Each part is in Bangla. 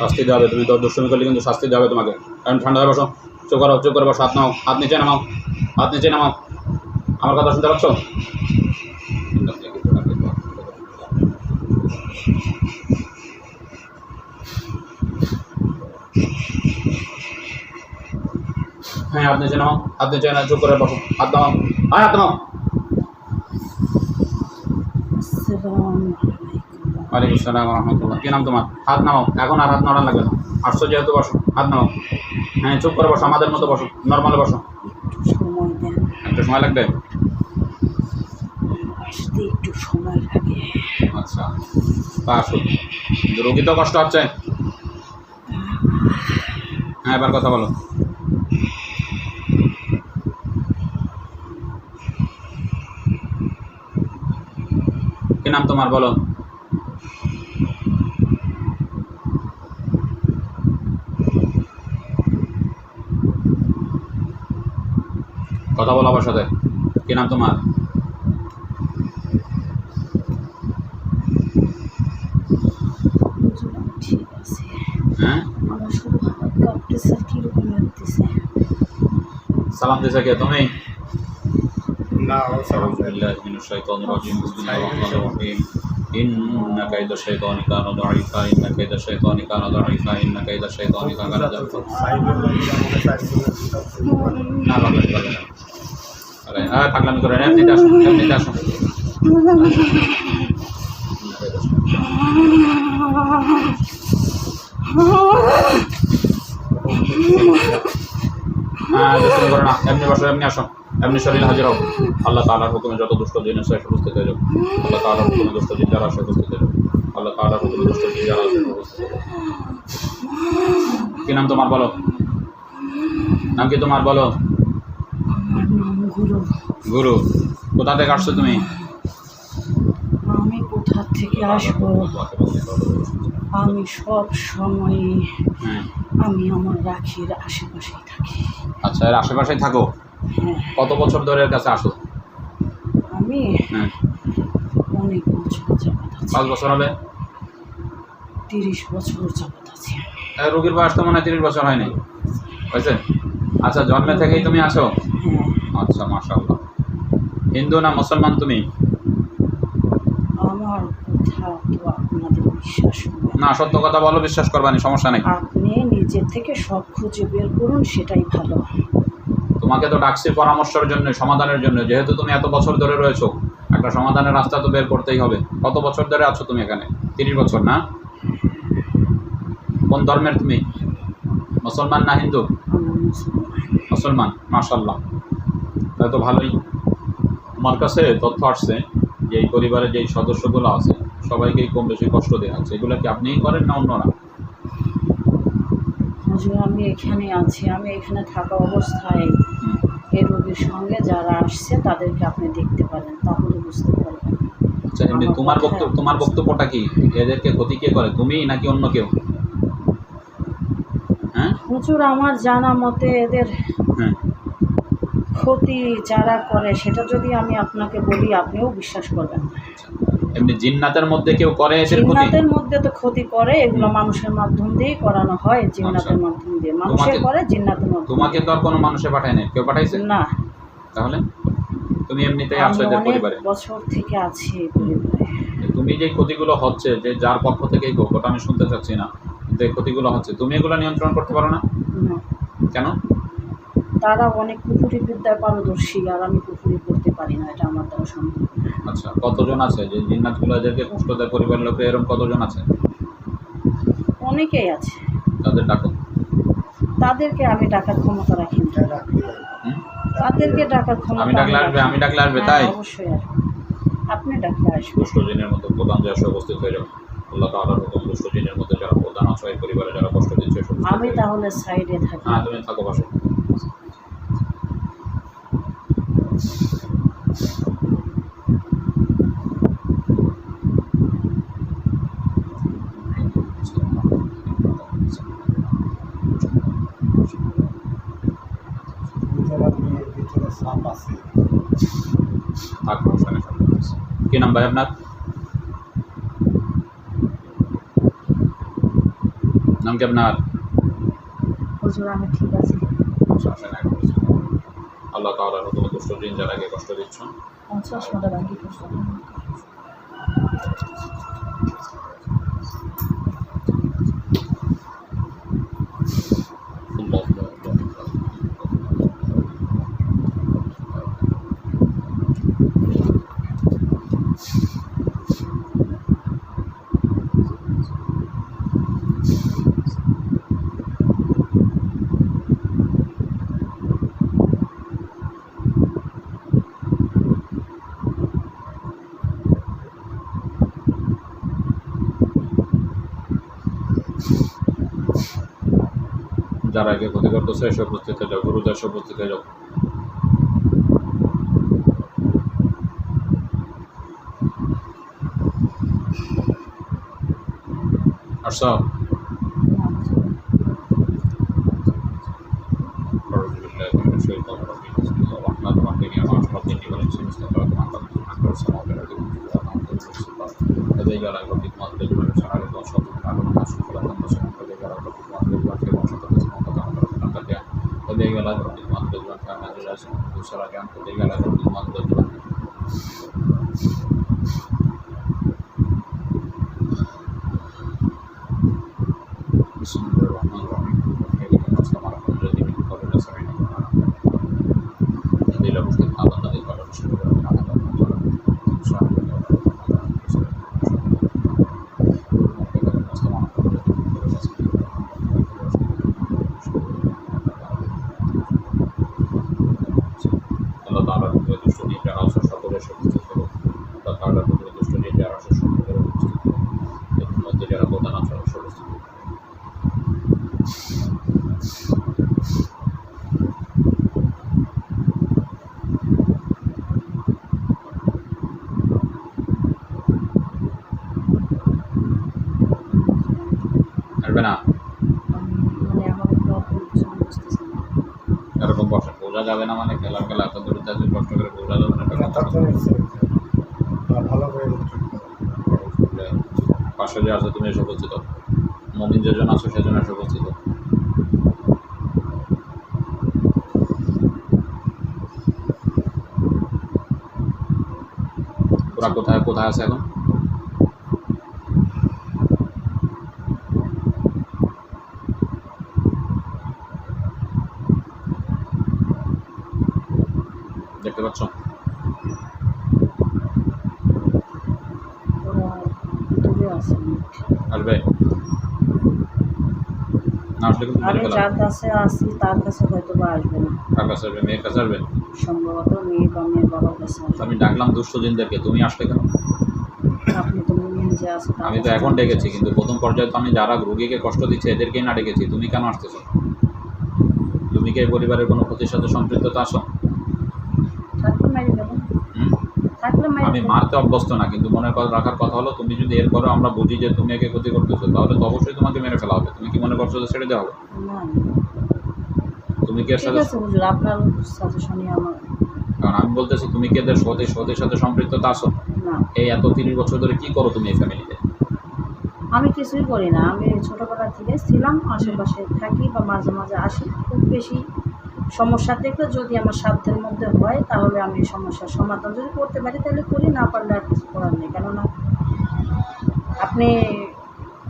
শাস্তি দেওয়া হবে, তুমি দুষ্টমি করলে কিন্তু শাস্তি দেওয়া হবে তোমাকে। কারণ ঠান্ডা হয়ে বসো চোখ করো চোখ করে বসো, হাত নাও, হাত নিচে নামাও, হাত নিচে নামাও। আমার কথা শুনতে পাচ্ছ? হ্যাঁ হাত নিচে নামাও, হাত নিচে না চোখ করে বসো, হাত নামাও। হ্যাঁ হাত নামাও। ওয়ালাইকুম আসসালাম রহমতুল্লাহ কী নাম তোমার? হাত নামাও। এখন আর হাত নাড়ান লাগবে না। আসছো যেহেতু বসো। হাত নামাও। হ্যাঁ চুপ করে বসো আমাদের মতো বসো। নর্মালে বসো। একটু সময় লাগবে? একটু সময় লাগে। আচ্ছা। তা আসুন রোগী তো কষ্ট হচ্ছে। হ্যাঁ এবার কথা বলো। কি নাম তোমার? বলো। কথা বলো আমার সাথে। কি নাম তোমার? হ্যাঁ? সালাম দিছে কে? তুমি? না সালাম রাজিম বিসমিল্লাহির রহমানির রহিম। إن كيد الشيطان كان ضعيفا إن كيد الشيطان كان ضعيفا إن كيد الشيطان كان ضعيفا না বাংলা বলে না আরে হ্যাঁ পাগলামি করে না এমনিতে আসো এমনিতে আসো হ্যাঁ দুষ্টুমি করো না এমনি বসো এমনি আসো এমনি শরীর হাজির হও। আল্লাহ তাআলার হুকুমে যত দুষ্ট জিন আছে সে উপস্থিত হয়ে যাও আল্লাহ তাআলার হুকুমে দুষ্ট জিন যারা আছে উপস্থিত হয়ে যাও আল্লাহ তাআলার হুকুমে দুষ্ট জিন যারা আছে উপস্থিত কি নাম তোমার বলো? নাম কি তোমার বলো? গুরু। কোথা থেকে আসছো তুমি? আমি কোথা থেকে আসব? আমি সব সময় হ্যাঁ। আমি আমার রাখির আশেপাশেই থাকি। আচ্ছা এর আশেপাশেই থাকো? কত বছর ধরে এর কাছে আসো? আমি হ্যাঁ। অনেক বছর যাবত আছি। পাঁচ বছর হবে? তিরিশ বছর যাবত আছি এ, রোগীর বয়স তো মনে হয় তিরিশ বছর হয়নি। হয়েছে? আচ্ছা জন্মে থেকেই তুমি আসো? হ্যাঁ। আচ্ছা মাশাআল্লাহ। হিন্দু না মুসলমান তুমি? আমার কথা তো আপনাদের বিশ্বাস হবে না। না সত্য কথা বলো বিশ্বাস করবানি সমস্যা নেই। আপনি নিজের থেকে সব খুঁজে বের করুন সেটাই ভালো। তোমাকে তো ডাকছি পরামর্শের জন্য, সমাধানের জন্য। যেহেতু তুমি এত বছর ধরে রয়েছো, একটা সমাধানের রাস্তা তো বের করতেই হবে। কত বছর ধরে আছো তুমি এখানে? তিরিশ বছর, না? কোন ধর্মের তুমি? মুসলমান না হিন্দু? মুসলমান মাশাল্লাহ তাহলে তো ভালোই। আমার কাছে তথ্য আসছে যে এই পরিবারের যেই সদস্যগুলো আছে, সবাইকেই কম বেশি কষ্ট দেওয়া হচ্ছে। এগুলো কি আপনিই করেন না অন্যরা? হুজুর আমি এখানে আছি আমি এখানে থাকা অবস্থায়। এই রোগীর সঙ্গে যারা আসছে তাদেরকে আপনি দেখতে পারেন তাহলে বুঝতে পারবেন। আচ্ছা তোমার বক্তব্য তোমার বক্তব্যটা কি? এদেরকে ক্ষতি কে করে তুমি নাকি অন্য কেউ? হ্যাঁ? হুজুর আমার জানা মতে এদের হ্যাঁ। ক্ষতি যারা করে সেটা যদি আমি আপনাকে বলি আপনিও বিশ্বাস করবেন না। এমনি জিন্নাতের মধ্যে কেউ করে এদের ক্ষতি? জিন্নাতের মধ্যে তো ক্ষতি করে এগুলো মানুষের মাধ্যম দিয়েই করানো হয় জিন্নাতের আচ্ছা। মাধ্যম দিয়ে। তোমাকে- করে জিন্নাতের মাধ্যম তোমাকে তো আর কোনো মানুষে পাঠায় নাই? কেউ পাঠাইছে? না। তাহলে? তুমি এমনিতেই আছো এদের পরিবারে? বছর থেকে আছি পরিবারে। তুমি যে ক্ষতিগুলো হচ্ছে যে যার পক্ষ থেকে হোক ওটা আমি শুনতে চাচ্ছি না যে ক্ষতিগুলো হচ্ছে তুমি এগুলো নিয়ন্ত্রণ করতে পারো না? না। কেন? তারা অনেক পুকুরি বিদ্যায় পারদর্শী আর আমি পুকুরি করতে পারি না এটা আমার দ্বারা সম্ভব না। আচ্ছা কতজন আছে? যে জিন্নাতগুলো এদেরকে কষ্ট দেয় পরিবারের লোকে এরকম কতজন আছে? অনেকেই আছে। তাদের ডাকো। তাদেরকে আমি ডাকার ক্ষমতা রাখি না। তাদেরকে ডাকার ক্ষমতা আমি ডাকলে আসবে রাখি আমি ডাকলে আসবে না। তাই? হ্যাঁ, অবশ্যই আসবে। আপনি ডাকলে আসবে। দুষ্ট জিনের মতো প্রধান যে উপস্থিত হয়ে যাও আল্লাহ তাআলার হুকুম দুষ্ট জিনের মধ্যে যারা প্রধান আছে পরিবারে যারা কষ্ট দিচ্ছে সব আমি তাহলে সাইডে থাকি। হ্যাঁ তুমি থাকো পাশে সাপ আছে। থাক কি নাম ভাই আপনার? নাম কি আপনার? এক আল্লাহ তাআলার হুকুমে দুষ্ট দিন যারাকে কষ্ট দিচ্ছ আমার চশমাটা ভাঙ্গি করছে যারা আগে ক্ষতি করতেছে এসব উপস্থিত হয়ে যাও গুরু দেশ উপস্থিত হয়ে যাও আসছ Gracias. देगा मन दूसरा ज्ञान को देगा अलग আসবে না এরকম বসে বোঝা যাবে না মানে খেলার খেলা এত দূরে যাচ্ছে কষ্ট করে বোঝা যাবে না তো ভালো করে। পাশে যে আছে তুমি এসে উপস্থিত হও। মমিন যেজন আছো সেজন এসে উপস্থিত হও। ওরা কোথায় কোথায় আছে এখন দেখতে পাচ্ছ? ওরা দূরে আসবে না আসলে কিন্তু মেরে আমি ফেলা যার কাছে আছি তার কাছে হয়তো বা আসবে না। কার কাছে আসবে মেয়ের কাছে আসবে? সম্ভবত মেয়ে বা মেয়ের বাবার কাছে আসবে। আমি ডাকলাম দুষ্ট তুমি আসলে কেন? আপনি তো আমি তো এখন ডেকেছি কিন্তু প্রথম পর্যায়ে তো আমি যারা রোগীকে কষ্ট দিচ্ছে এদেরকেই না ডেকেছি তুমি কেন আসতেছো? তুমি কি এই পরিবারের কোনো ক্ষতির সাথে সম্পৃক্ততা আসো আমি মারতে অভ্যস্ত না কিন্তু মনে রাখার কথা হলো তুমি যদি এরপরে আমরা বুঝি যে তুমি একে ক্ষতি করতেছো তাহলে তো অবশ্যই তোমাকে মেরে ফেলা হবে। তুমি কি মনে করছ যে ছেড়ে দেওয়া হবে? তুমি কি এর সাথে আছে আপনার সাজেশনই আমার কারণ আমি বলতেছি তুমি কি এদের সতী সতীর সাথে সম্পৃক্ততা আসো না। এই এত তিরিশ বছর ধরে কি করো তুমি এই ফ্যামিলিতে আমি কিছুই করি না। আমি ছোটোবেলা থেকে ছিলাম আশেপাশে থাকি বা মাঝে মাঝে আসি খুব বেশি সমস্যা থেকে যদি আমার সাধ্যের মধ্যে হয় তাহলে আমি এই সমস্যার সমাধান যদি করতে পারি তাহলে করি না পারলে আর কিছু করার নেই। কেননা আপনি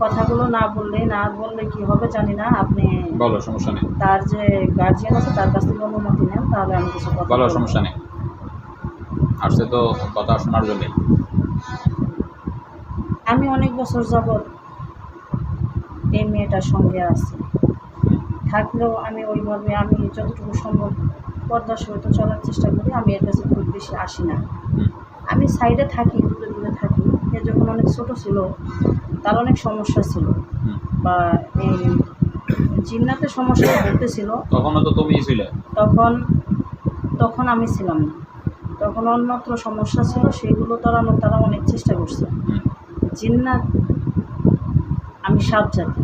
কথাগুলো না বললে না বললে কি হবে জানি না। আপনি বলো সমস্যা নেই। তার যে গার্জিয়ান আছে তার কাছ থেকে অনুমতি নেন তাহলে আমি কিছু কথা বলো সমস্যা নেই। আসছে তো কথা শোনার জন্যে। আমি অনেক বছর যাবৎ এই মেয়েটার সঙ্গে আছি। থাকলেও আমি ওই ওইভাবে আমি যতটুকু সম্ভব পর্দার সহিত চলার চেষ্টা করি আমি এর কাছে খুব বেশি আসি না। আমি সাইডে থাকি দূরে দূরে থাকি। এ যখন অনেক ছোট ছিল তার অনেক সমস্যা ছিল। বা এই জিন্নাতে সমস্যা ঘটতেছিল তখনও তো তুমিই ছিলে। তখন তখন আমি ছিলাম না। তখন অন্যত্র সমস্যা ছিল সেগুলো তরানোর তারা অনেক চেষ্টা করছে। জিন্নাত আমি সাপ জাতি।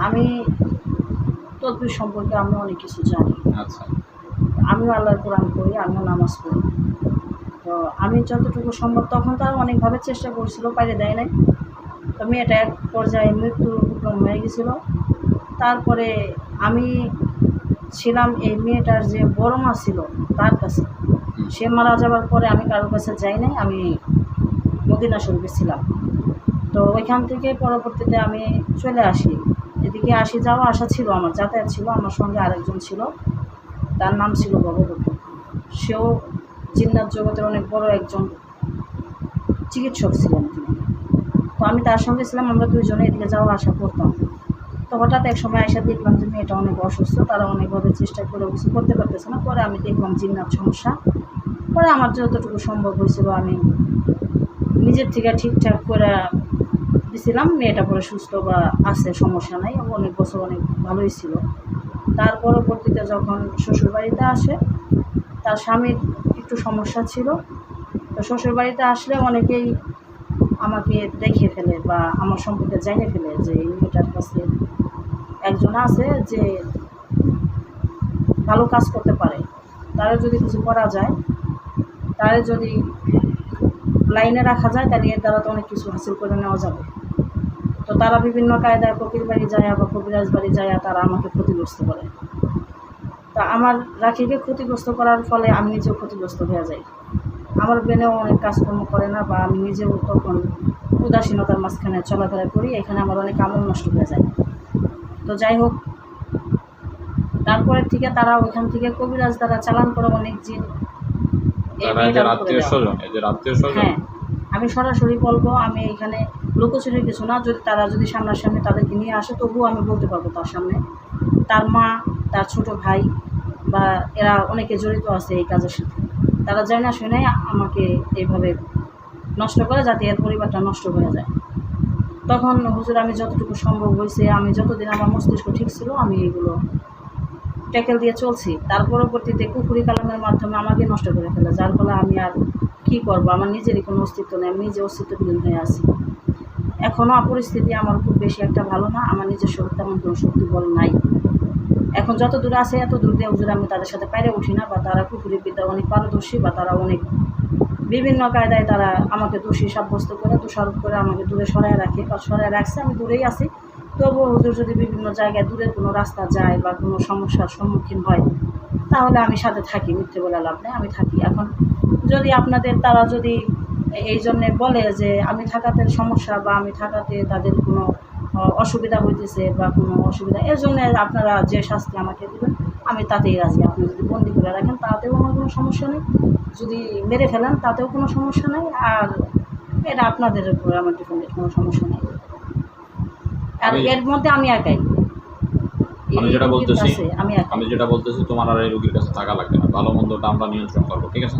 আমি তদ্বির সম্পর্কে আমি অনেক কিছু জানি। আচ্ছা। আমিও আল্লাহর কোরআন করি আমিও নামাজ পড়ি। তো আমি যতটুকু সম্ভব তখন তারা অনেকভাবে চেষ্টা করছিল পাইরে দেয় নাই। তো মেয়েটা এক পর্যায়ে মৃত্যু উপক্রম হয়ে গেছিল। তারপরে আমি ছিলাম এই মেয়েটার যে বড় মা ছিল তার কাছে। সে মারা যাওয়ার পরে আমি কারোর কাছে যাই নাই আমি মদিনা শরীফে ছিলাম। তো ওইখান থেকে পরবর্তীতে আমি চলে আসি। এদিকে আসি যাওয়া, আসা ছিল আমার, যাতায়াত ছিল, আমার সঙ্গে আরেকজন ছিল। তার নাম ছিল ভগবতী সেও জিন্নাত জগতের অনেক বড় একজন চিকিৎসক ছিলেন তিনি। তো আমি তার সঙ্গে ছিলাম, আমরা দুইজনে এদিকে যাওয়া, আসা করতাম। তো হঠাৎ এক সময় দেখলাম যে মেয়েটা অনেক অসুস্থ, তারা অনেকভাবে চেষ্টা করে কিছু করতে পারতেছে না। পরে আমি দেখলাম জিন্নার সমস্যা। পরে আমার যতটুকু সম্ভব হয়েছিল আমি নিজের থেকে ঠিকঠাক করে দিছিলাম মেয়েটা পরে সুস্থ বা আছে, সমস্যা নাই, অনেক বছর অনেক ভালোই ছিল। তার পরবর্তীতে যখন শ্বশুরবাড়িতে আসে, তার স্বামীর একটু সমস্যা ছিল। তো শ্বশুরবাড়িতে আসলে অনেকেই আমাকে দেখে ফেলে বা আমার সম্পর্কে জেনে ফেলে যে এই মেয়েটার কাছে একজন আছে যে ভালো কাজ করতে পারে। তারা যদি কিছু করা যায় তারা যদি লাইনে রাখা যায়, তাহলে এর দ্বারা তো অনেক কিছু হাসিল করে নেওয়া যাবে। তো তারা বিভিন্ন কায়দায় ফকির বাড়ি যায় বা কবিরাজ বাড়ি যায় তারা আমাকে ক্ষতিগ্রস্ত করে। তা আমার রাখিকে ক্ষতিগ্রস্ত করার ফলে আমি নিজেও ক্ষতিগ্রস্ত হয়ে যাই। আমার ব্রেনেও অনেক কাজকর্ম করে না বা আমি নিজেও তখন উদাসীনতার মাঝখানে চলাফেরা করি এখানে আমার অনেক আমল নষ্ট হয়ে যায়। তো যাই হোক তারপরের থেকে তারা ওইখান থেকে কবিরাজ দ্বারা চালান করে অনেক জিন। হ্যাঁ আমি সরাসরি বলব আমি এখানে লুকোচুরি কিছু না, যদি তারা যদি সামনাসামনি তাদেরকে নিয়ে আসে, তবুও আমি বলতে পারব তার সামনে। তার মা, তার ছোট ভাই বা এরা অনেকে জড়িত আছে এই কাজের সাথে। তারা যায় না শুনে আমাকে এইভাবে নষ্ট করে যাতে এর পরিবারটা নষ্ট হয়ে যায়। তখন হুজুর, আমি যতটুকু সম্ভব হয়েছে, আমি যতদিন আমার মস্তিষ্ক ঠিক ছিল, আমি এগুলো ট্যাকেল দিয়ে চলছি। তার পরবর্তীতে কুকুরি কালামের মাধ্যমে আমাকে নষ্ট করে ফেলে। যার ফলে আমি আর কী করব? আমার নিজেরই কোনো অস্তিত্ব নেই, আমি নিজে অস্তিত্ববিহীন হয়ে আছি। এখনও পরিস্থিতি আমার খুব বেশি একটা ভালো না, আমার নিজের শরীর তেমন কোনো শক্তি বল নাই। এখন যত দূরে আছে, এত দূর দিয়ে হুজুর আমি তাদের সাথে পাইরে উঠি না, বা তারা কুকুরি বিদ্যা অনেক পারদর্শী, বা তারা অনেক বিভিন্ন কায়দায় তারা আমাকে দোষী সাব্যস্ত করে, দোষারোপ করে আমাকে দূরে সরায় রাখে, বা সরায় রাখছে, আমি দূরেই আছি। তবুও হুজুর যদি বিভিন্ন জায়গায় দূরের কোনো রাস্তা যায়, বা কোনো সমস্যার সম্মুখীন হয়, তাহলে আমি সাথে থাকি, মিথ্যে বলে লাভ নেই, আমি থাকি। এখন যদি আপনাদের, তারা যদি এই জন্যে বলে যে আমি থাকাতে সমস্যা বা আমি থাকাতে তাদের কোনো অসুবিধা হইতেছে বা কোনো অসুবিধা। এর জন্য আপনারা যে শাস্তি আমাকে দেবেন আমি তাতেই রাজি। আপনি যদি বন্দি করে রাখেন তাতেও আমার কোনো সমস্যা নেই। যদি মেরে ফেলেন তাতেও কোনো সমস্যা নেই। আর এটা আপনাদের উপরে আমার ডিপেন্ডেন্ট কোনো সমস্যা নেই। আর এর মধ্যে আমি একাই। আমি যেটা বলতেছি আমি আমি যেটা বলতেছি তোমার আর এই রোগীর কাছে থাকা লাগবে না। ভালো মন্দটা আমরা নিয়ন্ত্রণ করব ঠিক আছে?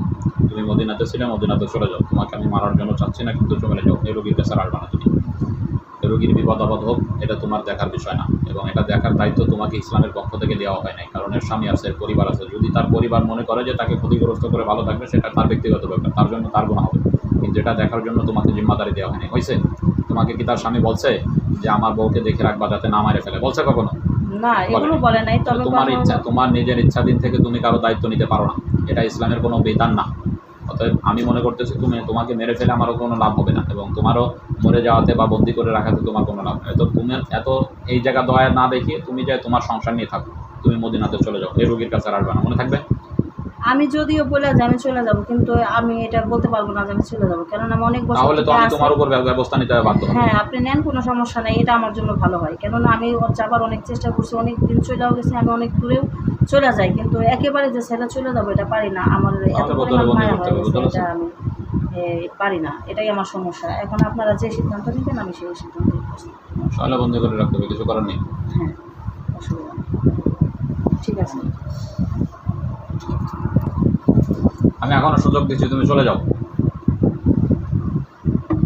তুমি মদিনাতে ছিলে মদিনাতে চলে যাও। তোমাকে আমি মারার জন্য চাচ্ছি না কিন্তু চলে যাও। এই রোগীর কাছে আর আসবে না তুমি। রোগীর বিপদ আপদ হোক এটা তোমার দেখার বিষয় না। এবং এটা দেখার দায়িত্ব তোমাকে ইসলামের পক্ষ থেকে দেওয়া হয় নাই। কারণ এর স্বামী আছে পরিবার আছে। যদি তার পরিবার মনে করে যে তাকে ক্ষতিগ্রস্ত করে ভালো থাকবে সেটা তার ব্যক্তিগত ব্যাপার। তার জন্য তার গুণ হবে। কিন্তু এটা দেখার জন্য তোমাকে জিম্মাদারি দেওয়া হয়নি হয়েছে তোমাকে কি তার স্বামী বলছে যে আমার বউকে দেখে রাখবা যাতে না মারে ফেলে? বলছে কখনো? না এগুলো বলে নাই। তবে তোমার ইচ্ছা তোমার নিজের ইচ্ছাধীন থেকে তুমি কারও দায়িত্ব নিতে পারো না। এটা ইসলামের কোনো বিধান না। অতএব আমি মনে করতেছি তুমি, তোমাকে মেরে ফেলে আমারও কোনো লাভ হবে না এবং তোমারও মরে যাওয়াতে বা বন্দি করে রাখাতে তোমার কোনো লাভ নেই। তো তুমি এত এই জায়গা দয়া না দেখিয়ে তুমি যায় তোমার সংসার নিয়ে থাকো, তুমি মদিনাতে চলে যাও, এই রোগীর কাছে রাখবে না। মনে থাকবে? আমি যদিও বলে যে আমি চলে যাব কিন্তু আমি এটা বলতে পারব না যে আমি চলে যাব। কেননা আমি অনেক বছর তাহলে তো আমি তোমার উপর ব্যবস্থা নিতে বাধ্য হ্যাঁ আপনি নেন কোনো সমস্যা নেই এটা আমার জন্য ভালো হয়। কেননা আমি যাবার অনেক চেষ্টা করছি অনেক দিন চলেও গেছি আমি অনেক দূরেও চলে যাই কিন্তু একেবারে যে ছেড়ে চলে যাব এটা পারি না। আমার এত পরিমাণ মায়া হয়ে এটা আমি পারি না। এটাই আমার সমস্যা। এখন আপনারা যে সিদ্ধান্ত নিবেন আমি সেই সিদ্ধান্ত তাহলে বন্দি করে রাখতে হবে কিছু করার নেই। হ্যাঁ অসুবিধা ঠিক আছে। আমি এখনও সুযোগ দিচ্ছি তুমি চলে যাও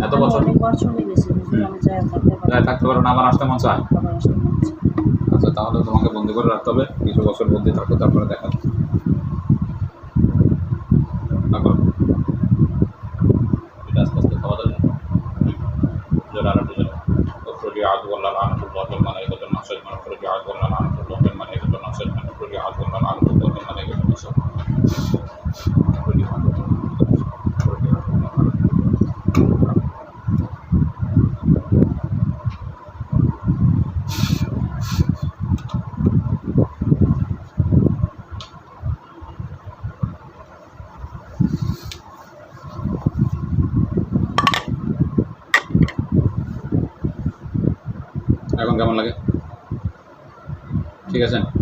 এত বছর যাই থাকতে পারি না আমার আসতে মন চায় মন। আচ্ছা তাহলে তোমাকে বন্দি করে রাখতে হবে কিছু বছর বন্দি থাকো তারপরে দেখা যাবে। থাকো। ঠিক আছে?